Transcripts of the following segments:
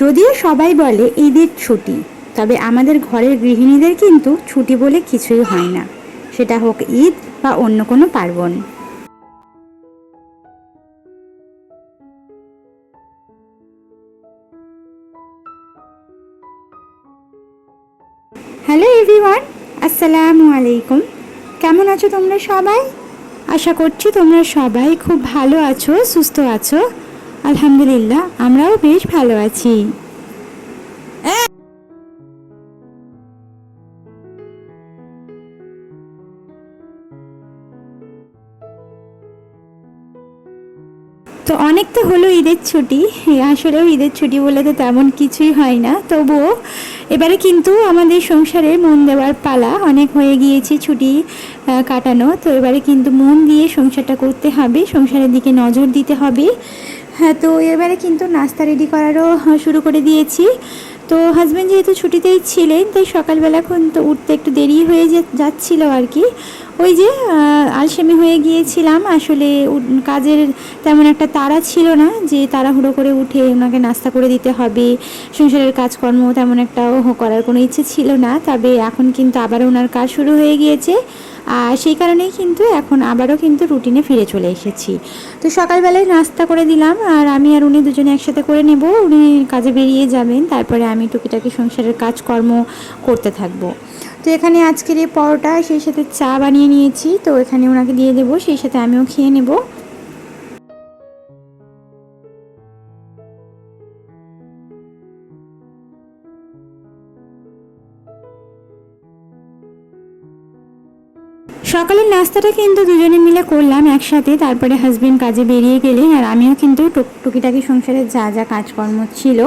যদিও সবাই বলে ঈদের ছুটি, তবে আমাদের ঘরের গৃহিণীদের কিন্তু ছুটি বলে কিছুই হয় না। সেটা হোক ঈদ বা অন্য কোনো পার্বণ। হ্যালো এভরিওয়ান, আসসালামু আলাইকুম। কেমন আছো তোমরা সবাই? আশা করছি তোমরা সবাই খুব ভালো আছো, সুস্থ আছো। আলহামদুলিল্লাহ, আমরাও বেশ ভালো আছি। তো অনেক তো হলো ঈদের ছুটি, আসলেও ঈদের ছুটি বলে তো তেমন কিছুই হয় না। তবুও এবারে কিন্তু আমাদের সংসারে মন দেওয়ার পালা, অনেক হয়ে গিয়েছে ছুটি কাটানো। তো এবারে কিন্তু মন দিয়ে সংসারটা করতে হবে, সংসারের দিকে নজর দিতে হবে। তো এবারে কিন্তু নাস্তা রেডি করারও শুরু করে দিয়েছি। তো হাজব্যান্ড যেহেতু ছুটিতেই ছিলেন, তাই সকালবেলা তো উঠতে একটু দেরি হয়ে যাচ্ছিল আর কি। ওই যে আলসেমি হয়ে গিয়েছিলাম। আসলে কাজের তেমন একটা তাড়া ছিল না যে তাড়াহুড়ো করে উঠে ওনাকে নাস্তা করে দিতে হবে। সংসারের কাজকর্ম তেমন একটা ওহো, করার কোনো ইচ্ছে ছিল না। তবে এখন কিন্তু আবারও ওনার কাজ শুরু হয়ে গিয়েছে। আর সেই কারণেই কিন্তু এখন আবারও কিন্তু রুটিনে ফিরে চলে এসেছি। তো সকালবেলায় নাস্তা করে দিলাম আর আমি আর উনি দুজনে একসাথে করে নেব। উনি কাজে বেরিয়ে যাবেন, তারপরে আমি টুকিটাকি সংসারের কাজকর্ম করতে থাকব। তো এখানে আজকের এই পরোটা, সেই সাথে চা বানিয়ে নিয়েছি। তো এখানে ওনাকে দিয়ে দেবো, সেই সাথে আমিও খেয়ে নেব। সকালের নাস্তাটা কিন্তু দুজনে মিলে করলাম একসাথে। তারপরে হাজব্যান্ড কাজে বেরিয়ে গেলেন আর আমিও কিন্তু টুক- টুকিটাকি সংসারের যা যা কাজকর্ম ছিল,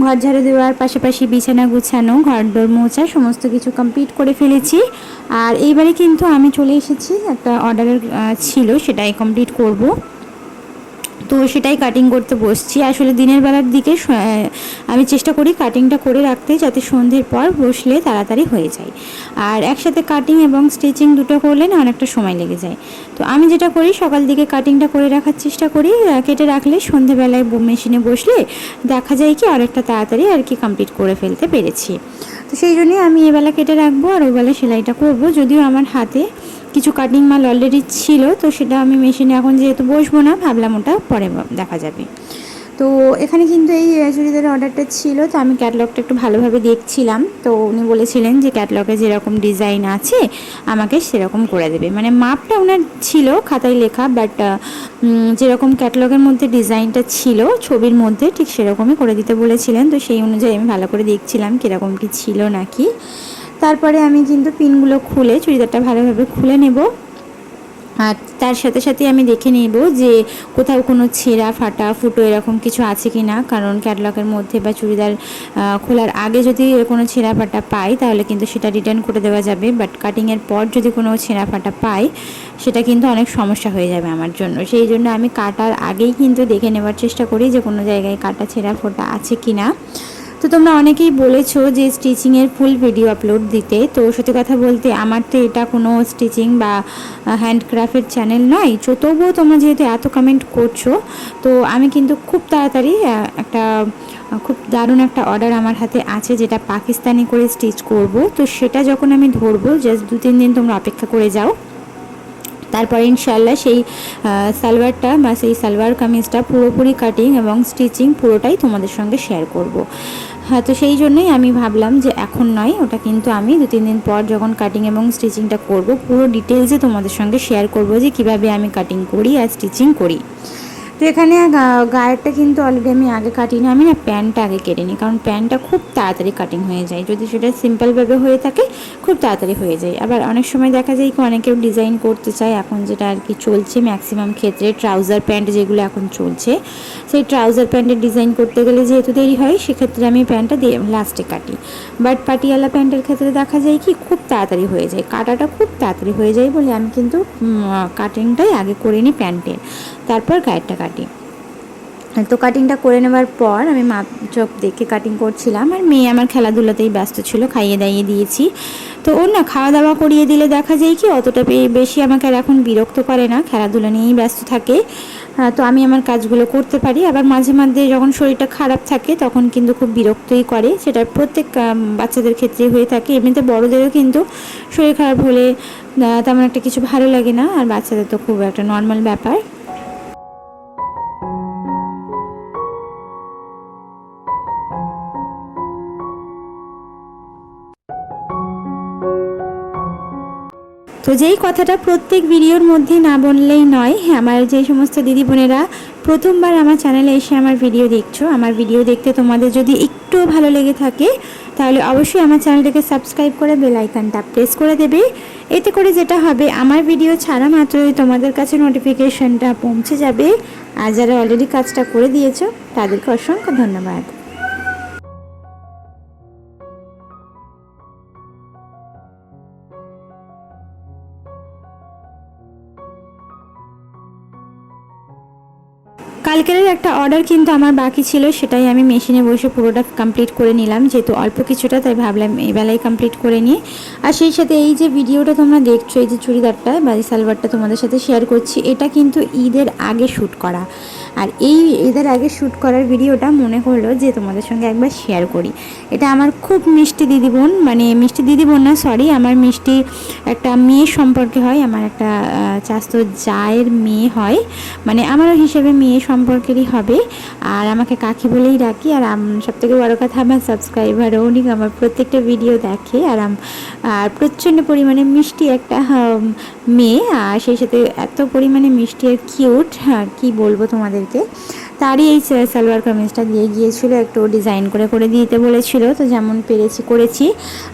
ঘর ঝাড়ু দেওয়ার পাশাপাশি বিছানা গুছানো ঘর দোর মোছা সমস্ত কিছু কমপ্লিট করে ফেলেছি। আর এইবারে কিন্তু আমি চলে এসেছি, একটা অর্ডারের ছিল, সেটাই কমপ্লিট করব। তো সেটাই কাটিং করতে বসছি। আসলে দিনের বেলার দিকে আমি চেষ্টা করি কাটিংটা করে রাখতে যাতে সন্ধ্যের পর বসলে তাড়াতাড়ি হয়ে যায়। আর একসাথে কাটিং এবং স্টিচিং দুটো করলে না অনেকটা সময় লেগে যায়। তো আমি যেটা করি, সকাল দিকে কাটিংটা করে রাখার চেষ্টা করি। কেটে রাখলে সন্ধ্যেবেলায় মেশিনে বসলে দেখা যায় কি অনেকটা তাড়াতাড়ি আর কি কমপ্লিট করে ফেলতে পেরেছি। তো সেই জন্যই আমি এবেলা কেটে রাখব আর ওইবেলা সেলাইটা করব। যদিও আমার হাতে কিছু কাটিং মাল অলরেডি ছিল, তো সেটা আমি মেশিনে এখন যেহেতু বসবো না, ভাবলাম ওটা পরে দেখা যাবে। তো এখানে কিন্তু এই চুড়িদারের অর্ডারটা ছিল, তো আমি ক্যাটলগটা একটু ভালোভাবে দেখছিলাম। তো উনি বলেছিলেন যে ক্যাটলগে যেরকম ডিজাইন আছে, আমাকে সেরকম করে দেবে। মানে মাপটা ওনার ছিল খাতায় লেখা বাট যেরকম ক্যাটলগের মধ্যে ডিজাইনটা ছিল, ছবির মধ্যে ঠিক সেরকমই করে দিতে বলেছিলেন। তো সেই অনুযায়ী আমি ভালো করে দেখছিলাম কীরকম কি ছিল নাকি। তারপরে আমি কিন্তু পিনগুলো খুলে, চুড়িদারটা ভালোভাবে খুলে নেব। আর তার সাথে সাথে আমি দেখে নেব যে কোথাও কোনো ছেঁড়া, ফাটা, ফুটো এরকম কিছু আছে কি না। কারণ ক্যাটলগের মধ্যে বা চুড়িদার খোলার আগে যদি কোনো ছেঁড়া, ফাটা পাই, তাহলে কিন্তু সেটা রিটার্ন করে দেওয়া যাবে। বাট কাটিংয়ের পর যদি কোনো ছেঁড়া, ফাটা পাই, সেটা কিন্তু অনেক সমস্যা হয়ে যাবে আমার জন্য। সেই জন্য আমি কাটার আগেই কিন্তু দেখে নেওয়ার চেষ্টা করি যে কোনো জায়গায় কাটা, ছেঁড়া, ফোটা আছে কি না। তো তোমরা অনেকেই বলেছ যে স্টিচিংয়ের ফুল ভিডিও আপলোড দিতে। তো সত্যি কথা বলতে আমার তো এটা কোনো স্টিচিং বা হ্যান্ডক্রাফটের চ্যানেল নয়। তো তবুও তোমরা যেহেতু এত কমেন্ট করছ, তো আমি কিন্তু খুব তাড়াতাড়ি একটা খুব দারুণ একটা অর্ডার আমার হাতে আছে যেটা পাকিস্তানি করে স্টিচ করব। তো সেটা যখন আমি ধরবো জাস্ট দু, তিন দিন তোমরা অপেক্ষা করে যাও। তারপরে ইনশাল্লাহ সেই সালোয়ারটা বা সেই সালোয়ার কামিজটা পুরোপুরি কাটিং এবং স্টিচিং পুরোটাই তোমাদের সঙ্গে শেয়ার করব। হ্যাঁ তো সেই জন্যই আমি ভাবলাম যে এখন নয়, ওটা কিন্তু আমি দু তিন দিন পর যখন কাটিং এবং স্টিচিংটা করব, পুরো ডিটেলসে তোমাদের সঙ্গে শেয়ার করব যে কীভাবে আমি কাটিং করি আর স্টিচিং করি। তো এখানে গায়েরটা কিন্তু অলরেডি আমি আগে কাটিনি। আমি না প্যান্টটা আগে কেটে নিই, কারণ প্যান্টটা খুব তাড়াতাড়ি কাটিং হয়ে যায়। যদি সেটা সিম্পলভাবে হয়ে থাকে, খুব তাড়াতাড়ি হয়ে যায়। আবার অনেক সময় দেখা যায় কি অনেকেও ডিজাইন করতে চায়, এখন যেটা আর কি চলছে ম্যাক্সিমাম ক্ষেত্রে ট্রাউজার প্যান্ট যেগুলো এখন চলছে, সেই ট্রাউজার প্যান্টের ডিজাইন করতে গেলে যেহেতু দেরি হয়, সেক্ষেত্রে আমি প্যান্টটা লাস্টে কাটি। বাট পাটিয়ালা প্যান্টের ক্ষেত্রে দেখা যায় কি, খুব তাড়াতাড়ি হয়ে যায়। কাটাটা খুব তাড়াতাড়ি হয়ে যায় বলে আমি কিন্তু কাটিংটাই আগে করে নিই প্যান্টের। তারপর গায়েরটা কাটি তো কাটিংটা করে নেওয়ার পর আমি মাপ চোখ দেখে কাটিং করছিলাম আর মেয়ে আমার খেলাধুলাতেই ব্যস্ত ছিল, খাইয়ে দাইয়ে দিয়েছি। তো ওর না খাওয়া দাওয়া করিয়ে দিলে দেখা যায় কি অতটা বেশি আমাকে আর এখন বিরক্ত করে না, খেলাধুলা নিয়েই ব্যস্ত থাকে। তো আমি আমার কাজগুলো করতে পারি। আবার মাঝে মাঝে যখন শরীরটা খারাপ থাকে তখন কিন্তু খুব বিরক্তই করে। সেটা প্রত্যেক বাচ্চাদের ক্ষেত্রেই হয়ে থাকে। এমনিতে বড়দেরও কিন্তু শরীর খারাপ হলে তেমন একটা কিছু ভালো লাগে না। আর বাচ্চাদের তো খুব একটা নর্মাল ব্যাপার। তো যেই কথাটা প্রত্যেক ভিডিওর মধ্যে না বললেই নয়, আমার যে সমস্ত দিদি বোনেরা প্রথমবার আমার চ্যানেলে এসে আমার ভিডিও দেখছ, আমার ভিডিও দেখতে তোমাদের যদি একটু ভালো লেগে থাকে, তাহলে অবশ্যই আমার চ্যানেলটাকে সাবস্ক্রাইব করে বেল আইকনটা প্রেস করে দেবে। এতে করে যেটা হবে, আমার ভিডিও ছাড়া মাত্রই তোমাদের কাছে নোটিফিকেশনটা পৌঁছে যাবে। আর যারা অলরেডি কাজটা করে দিয়েছ, তাদেরকে অসংখ্য ধন্যবাদ। কালকের একটা অর্ডার কিন্তু আমার বাকি ছিল, সেটাই আমি মেশিনে বসে পুরোটা কমপ্লিট করে নিলাম, যেহেতু অল্প কিছুটা, তাই ভাবলাম এই বেলায় কমপ্লিট করে নিয়ে আর সেই সাথে এই যে ভিডিওটা তোমরা দেখছ, এই যে চুড়িদারটা বাড়ি সালোয়ারটা তোমাদের সাথে শেয়ার করছি, এটা কিন্তু ঈদের আগে শ্যুট করা। আর এই এদের আগে শ্যুট করার ভিডিওটা মনে হলো যে তোমাদের সঙ্গে একবার শেয়ার করি। এটা আমার খুব মিষ্টি দিদি বোন মানে মিষ্টি দিদি বোন না সরি আমার মিষ্টি একটা মেয়ে সম্পর্কে হয়, আমার একটা চাস্তো জায়ের মেয়ে হয় মানে আমারও হিসেবে মেয়ে সম্পর্কেরই হবে। আর আমাকে কাকি বলেই ডাকি, আর সব থেকে বড়ো কথা, আমার সাবস্ক্রাইবার উনি আমার প্রত্যেকটা ভিডিও দেখে, আর আর প্রচণ্ড পরিমাণে মিষ্টি একটা মেয়ে, আর সেই সাথে এত পরিমাণে মিষ্টি আর কিউট হ্যাঁ কী বলব তোমাদেরকে? তারই এই সালোয়ার কামিজটা দিয়ে গিয়েছিল, একটু ডিজাইন করে করে দিতে বলেছিল, তো যেমন পেরেছি, করেছি।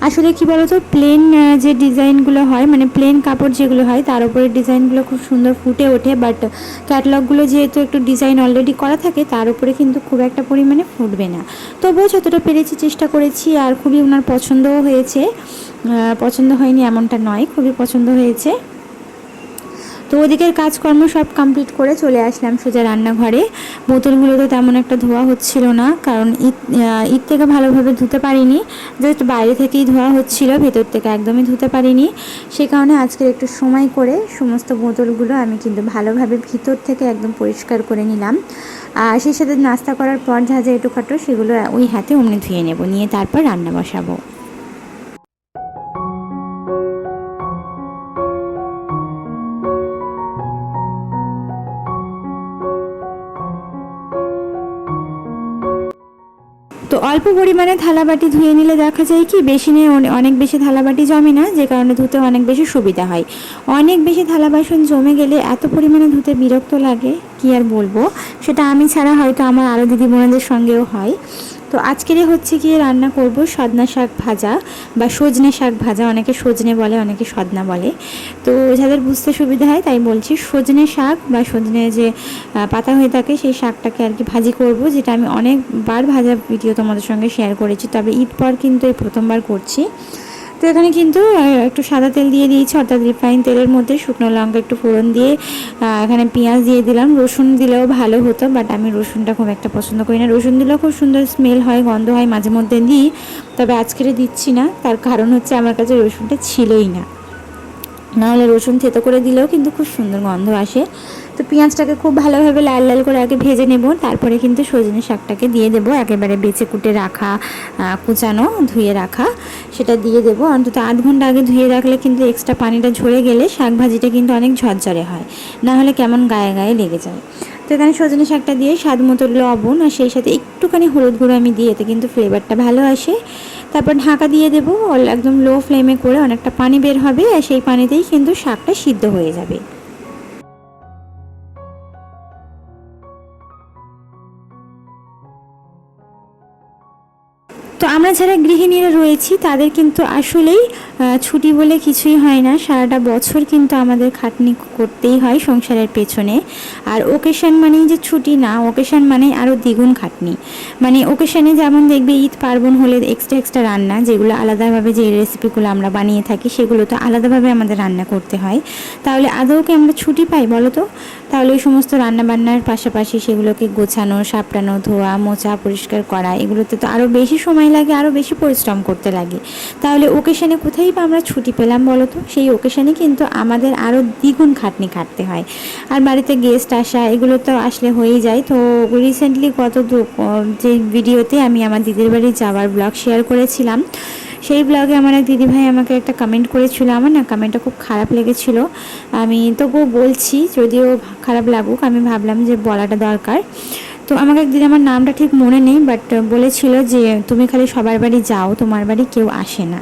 আসলে কি বলতো প্লেন যে ডিজাইনগুলো হয় মানে প্লেন কাপড় যেগুলো হয়, তার উপরে ডিজাইনগুলো খুব সুন্দর ফুটে ওঠে বাট ক্যাটলগুলো যেহেতু একটু ডিজাইন অলরেডি করা থাকে, তার উপরে কিন্তু খুব একটা পরিমাণে ফুটবে না। তবুও যতটা পেরেছি, চেষ্টা করেছি, আর খুবই ওনার পছন্দও হয়েছে। পছন্দ হয়নি এমনটা নয়, খুবই পছন্দ হয়েছে। তো ওদিকের কাজকর্ম সব কমপ্লিট করে চলে আসলাম সোজা রান্নাঘরে। বোতলগুলো তো তেমন একটা ধোয়া হচ্ছিল না, কারণ ঈদ ঈদ থেকে ভালোভাবে ধুতে পারিনি। জাস্ট বাইরে থেকেই ধোয়া হচ্ছিল, ভেতর থেকে একদমই ধুতে পারিনি। সে কারণে আজকের একটু সময় করে সমস্ত বোতলগুলো আমি কিন্তু ভালোভাবে ভিতর থেকে একদম পরিষ্কার করে নিলাম। আর সেই সাথে নাস্তা করার পর যা যা একটু সেগুলো ওই হাতে অমনি ধুয়ে নেব, নিয়ে তারপর রান্না বসাবো। অল্প পরিমাণে থালাবাটি ধুয়ে নিলে দেখা যায় কি বেশি নিয়ে অনেক বেশি থালাবাটি জমে না, যে কারণে ধুতে অনেক বেশি সুবিধা হয়। অনেক বেশি থালা বাসন জমে গেলে এত পরিমাণে ধুতে বিরক্ত লাগে, কি আর বলব? সেটা আমি ছাড়া হয়তো আমার আরও দিদি বোনদের সঙ্গেও হয়। তো আজকেরে হচ্ছে গিয়ে রান্না করব সদনা শাক ভাজা বা সজনে শাক ভাজা। অনেকে সজনে বলে, অনেকে সদনা বলে। তো যাদের বুঝতে সুবিধা হয় তাই বলছি, সজনে শাক বা সজনে যে পাতা হয়ে থাকে সেই শাকটাকে আর কি ভাজি করব, যেটা আমি অনেকবার ভাজা ভিডিও তোমাদের সঙ্গে শেয়ার করেছি। তবে ঈদ পর কিন্তু এই প্রথমবার করছি। তো এখানে কিন্তু একটু সাদা তেল দিয়ে দিয়েছি, অর্থাৎ রিফাইন তেলের মধ্যে শুকনো লঙ্কা একটু ফোড়ন দিয়ে এখানে পেঁয়াজ দিয়ে দিলাম। রসুন দিলেও ভালো হতো বাট আমি রসুনটা খুব একটা পছন্দ করি না। রসুন দিলেও খুব সুন্দর স্মেল হয়, গন্ধ হয় মাঝে মধ্যে দিই, তবে আজকের দিচ্ছি না। তার কারণ হচ্ছে আমার কাছে রসুনটা ছিলই না। নাহলে রসুন থেতো করে দিলেও কিন্তু খুব সুন্দর গন্ধ আসে। তো পেঁয়াজটাকে খুব ভালোভাবে লাল লাল করে আগে ভেজে নেব, তারপরে কিন্তু সজনে শাকটাকে দিয়ে দেবো, একেবারে বেছে কুটে রাখা কুচানো, ধুয়ে রাখা, সেটা দিয়ে দেবো। অন্তত আধ ঘণ্টা আগে ধুয়ে রাখলে কিন্তু এক্সট্রা পানিটা ঝরে গেলে শাক ভাজিটা কিন্তু অনেক ঝরঝরে হয় না হলে কেমন গায়ে গায়ে লেগে যায়। তো এখানে সজনে শাকটা দিয়ে স্বাদ মতো লবণ আর সেই সাথে একটুখানি হলুদ গুঁড়ো আমি দিয়ে এতে কিন্তু ফ্লেভারটা ভালো আসে। তারপর ঢাকা দিয়ে দেবো একদম লো ফ্লেমে করে অনেকটা পানি বের হবে, আর সেই পানিতেই কিন্তু শাকটা সিদ্ধ হয়ে যাবে। তো আমরা যারা গৃহিণীরা রয়েছি, তাদের কিন্তু আসলেই ছুটি বলে কিছুই হয় না। সারাটা বছর কিন্তু আমাদের খাটনি করতেই হয় সংসারের পেছনে। আর ওকেশন মানেই যে ছুটি না ওকেশন মানেই আরও দ্বিগুণ খাটনি। মানে ওকেশনে যেমন দেখবে, ঈদ, পার্বণ হলে এক্সট্রা এক্সট্রা রান্না, যেগুলো আলাদাভাবে যে রেসিপিগুলো আমরা বানিয়ে থাকি, সেগুলো তো আলাদাভাবে আমাদের রান্না করতে হয়। তাহলে আদৌ কি আমরা ছুটি পাই বলো তো? তাহলে ওই সমস্ত রান্নাবান্নার পাশাপাশি সেগুলোকে গোছানো সাপটানো ধোয়া, মোছা, পরিষ্কার করা, এগুলোতে তো আরও বেশি সময় সময় লাগে আরও বেশি পরিশ্রম করতে লাগে। তাহলে ওকেশানে কোথায় বা আমরা ছুটি পেলাম বলো তো সেই ওকেশানে কিন্তু আমাদের আরও দ্বিগুণ খাটনি খাটতে হয়। আর বাড়িতে গেস্ট আসা, এগুলো তো আসলে হয়েই যায়। তো রিসেন্টলি গত যে ভিডিওতে আমি আমার দিদির বাড়ি যাওয়ার ব্লগ শেয়ার করেছিলাম, সেই ব্লগে আমার এক দিদিভাই আমাকে একটা কমেন্ট করেছিল। আমার না কমেন্টটা খুব খারাপ লেগেছিল। আমি তবুও বলছি, যদিও খারাপ লাগুক, আমি ভাবলাম যে বলাটা দরকার। তো আমাকে একদিন আমার নামটা ঠিক মনে নেই বাট বলেছিল যে, তুমি খালি সবার বাড়ি যাও, তোমার বাড়ি কেউ আসে না।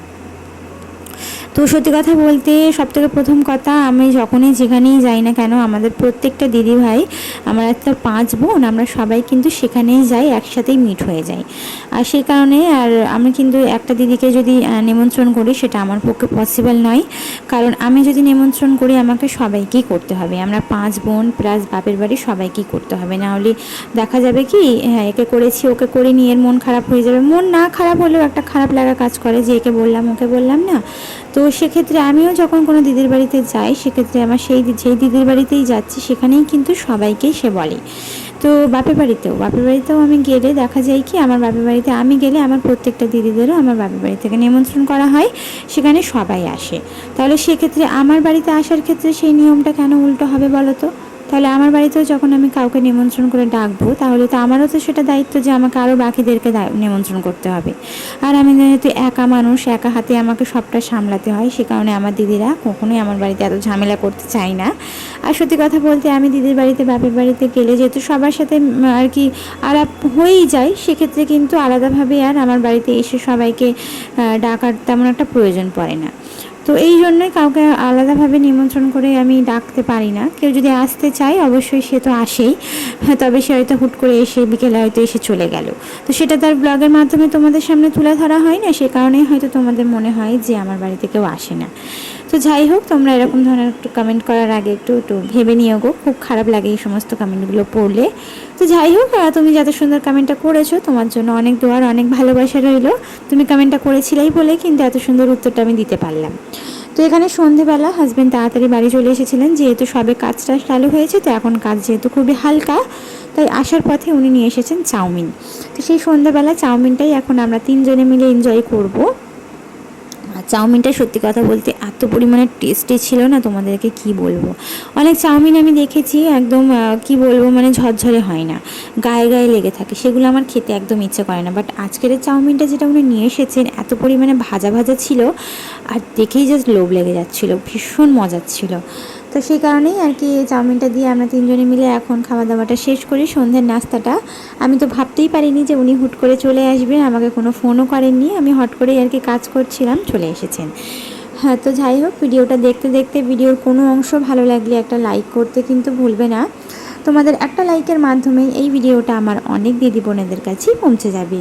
তো সত্যি কথা বলতে সব থেকে প্রথম কথা, আমি যখনই যেখানেই যাই না কেন, আমাদের প্রত্যেকটা দিদি ভাই, আমার একটা পাঁচ বোন, আমরা সবাই কিন্তু সেখানেই যাই, একসাথেই মিট হয়ে যাই। আর সেই কারণে আর আমি কিন্তু একটা দিদিকে যদি নিমন্ত্রণ করি, সেটা আমার পক্ষে পসিবল নয়। কারণ আমি যদি নিমন্ত্রণ করি, আমাকে সবাইকেই করতে হবে। আমরা পাঁচ বোন প্লাস বাপের বাড়ি সবাইকেই করতে হবে। না হলে দেখা যাবে কি হ্যাঁ একে করেছি, ওকে করিনি, এর মন খারাপ হয়ে যাবে। মন না খারাপ হলেও একটা খারাপ লাগা কাজ করে যে, একে বললাম, ওকে বললাম না। তো সেক্ষেত্রে আমিও যখন কোনো দিদির বাড়িতে যাই, সেক্ষেত্রে আমার সেই যেই দিদির বাড়িতেই যাচ্ছি, সেখানেই কিন্তু সবাইকেই সে বলে। তো বাপের বাড়িতেও বাপের বাড়িতেও আমি গেলে দেখা যায় কি, আমার বাপের বাড়িতে আমি গেলে আমার প্রত্যেকটা দিদিদেরও আমার বাপের বাড়ি থেকে নিমন্ত্রণ করা হয়, সেখানে সবাই আসে। তাহলে সেক্ষেত্রে আমার বাড়িতে আসার ক্ষেত্রে সেই নিয়মটা কেন উল্টো হবে বলো তো? তাহলে আমার বাড়িতেও যখন আমি কাউকে নিমন্ত্রণ করে ডাকবো, তাহলে তো আমারও তো সেটা দায়িত্ব যে আমাকে আরও বাকিদেরকে নিমন্ত্রণ করতে হবে। আর আমি যেহেতু একা মানুষ, একা হাতে আমাকে সবটা সামলাতে হয়, সে কারণে আমার দিদিরা কখনোই আমার বাড়িতে এত ঝামেলা করতে চায় না। আর সত্যি কথা বলতে আমি দিদির বাড়িতে, বাপের বাড়িতে গেলে যেহেতু সবার সাথে আর কি আলাপ হয়েই যায়, সেক্ষেত্রে কিন্তু আলাদাভাবে আর আমার বাড়িতে এসে সবাইকে ডাকার তেমন একটা প্রয়োজন পড়ে না। তো এই জন্যই কাউকে আলাদাভাবে নিমন্ত্রণ করে আমি ডাকতে পারি না। কেউ যদি আসতে চায়, অবশ্যই সে তো আসেই। তবে সে হয়তো হুট করে এসে বিকেলে হয়তো এসে চলে গেল। তো সেটা তার ব্লগের মাধ্যমে তোমাদের সামনে তুলে ধরা হয় না, সে কারণেই হয়তো তোমাদের মনে হয় যে আমার বাড়িতে কেউ আসে না। তো যাই হোক, তোমরা এরকম ধরনের একটু কমেন্ট করার আগে একটু একটু ভেবে নিও গো। খুব খারাপ লাগে এই সমস্ত কমেন্টগুলো পড়লে। তো যাই হোক তুমি যত সুন্দর কমেন্টটা করেছ, তোমার জন্য অনেক দোয়ার অনেক ভালোবাসা রইল। তুমি কমেন্টটা করেছিলেই বলে কিন্তু এত সুন্দর উত্তরটা আমি দিতে পারলাম। তো এখানে সন্ধেবেলা হাজব্যান্ড তাড়াতাড়ি বাড়ি চলে এসেছিলেন। যেহেতু সবে কাজটা চালু হয়েছে, তো এখন কাজ যেহেতু খুবই হালকা, তাই আসার পথে উনি নিয়ে এসেছেন চাউমিন। তো সেই সন্ধ্যাবেলা চাউমিনটাই এখন আমরা তিনজনে মিলে এনজয় করব। চাউমিনটা সত্যি কথা বলতে এত পরিমাণে টেস্টি ছিল না তোমাদেরকে কি বলব? অনেক চাউমিন আমি দেখেছি, একদম কি বলব মানে ঝরঝরে হয় না। গায়ে গায়ে লেগে থাকে, সেগুলো আমার খেতে একদম ইচ্ছে করে না। বাট আজকের চাউমিনটা যেটা উনি নিয়ে এসেছেন, এত পরিমাণে ভাজা ভাজা ছিল, আর দেখেই জাস্ট লোভ লেগে যাচ্ছিল, ভীষণ মজার ছিল। তো সেই কারণেই আর কি চাউমিনটা দিয়ে আমরা তিনজনে মিলে এখন খাওয়া দাওয়াটা শেষ করি, সন্ধ্যের নাস্তাটা। আমি তো ভাবতেই পারিনি যে উনি হুট করে চলে আসবেন, আমাকে কোনো ফোনও করেননি। আমি হট করেই আর কি কাজ করছিলাম, চলে এসেছেন। হ্যাঁ তো যাই হোক, ভিডিওটা দেখতে দেখতে ভিডিওর কোনো অংশ ভালো লাগলে একটা লাইক করতে কিন্তু ভুলবে না। তোমাদের একটা লাইকের মাধ্যমে এই ভিডিওটা আমার অনেক দিদি বোনেদের কাছেই পৌঁছে যাবে।